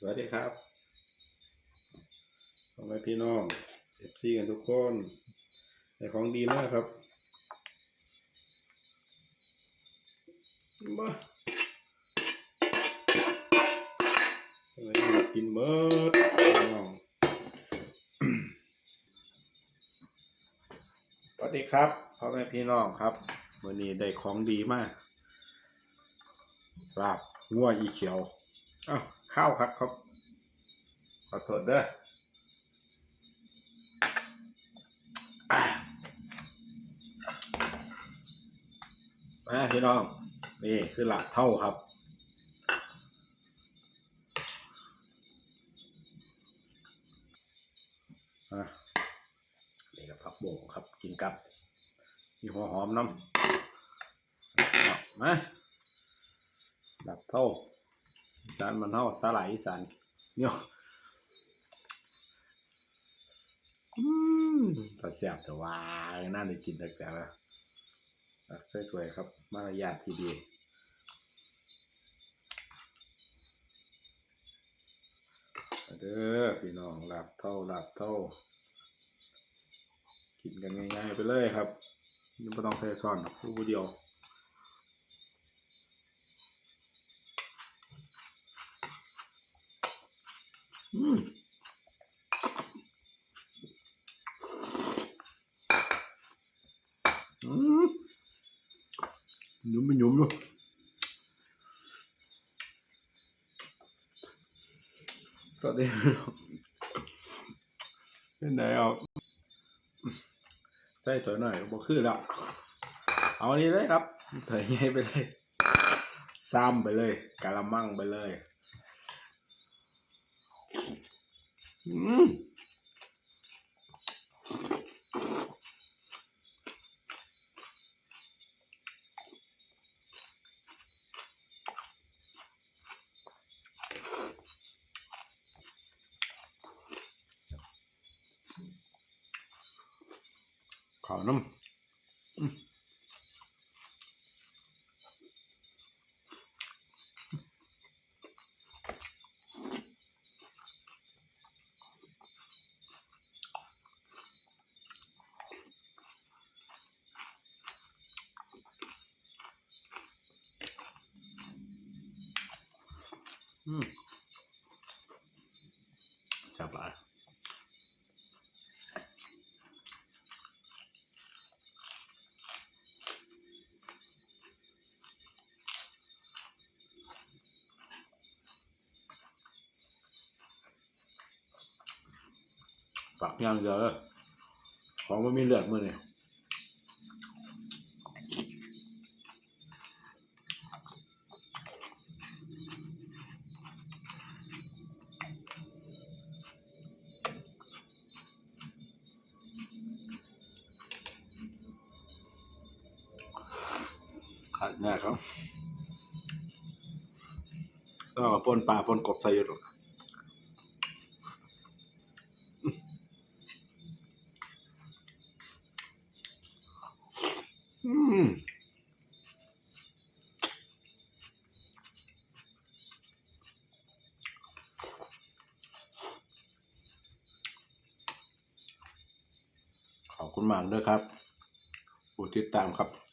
สวัสดีครับพ่อแม่พี่น้องเอฟซีกันทุกคนแต่ของดีมากครับมาอะไรกินเมิดพี่น้องสวัสดีครับพ่อแม่พี่น้องครับวันนี้ได้ของดีมากลาบงัวอีเขียว อ้าวข้าวครับครับ ขอโทษเด้อมาพี่น้อง นี่คือหลักเท่าครับอะนี่กับผักโบ่งครับ กินกับมีหัวหอมน้ำมาหลักเท่า อีสานมันเฮาสาหร่ายอีสานเนี่ยอืมตัดเสียบแต่ว่าน่าได้กินแต่แต่ละตักใส่ถ้วยครับ มารยาทที่ดีเด้อพี่น้องหลับเท่าหลับเท่า กินกันง่ายๆไปเลยครับไม่ต้องใส่ซ่อนผู้เดียว อืมอืมยุ่มไม่ยุ่มอยู่ก็ได้เป็นไหนเอาใส่ถอยหน่อยบอกคือแล้ว เอาอันนี้เลยครับถอยใหญ่ไปเลยซ้ำไปเลยกะละมังไปเลย อืมขาวน้ำอืมอืม แซ่บหลายปักย่างเยอะของมันมีเลือดมือเนี่ย ขาดง่ายครับต้องเอาปนปลาปนกบใส่อยู่หรอกอืมขอบคุณมากด้วยครับ ผู้ติดตามครับ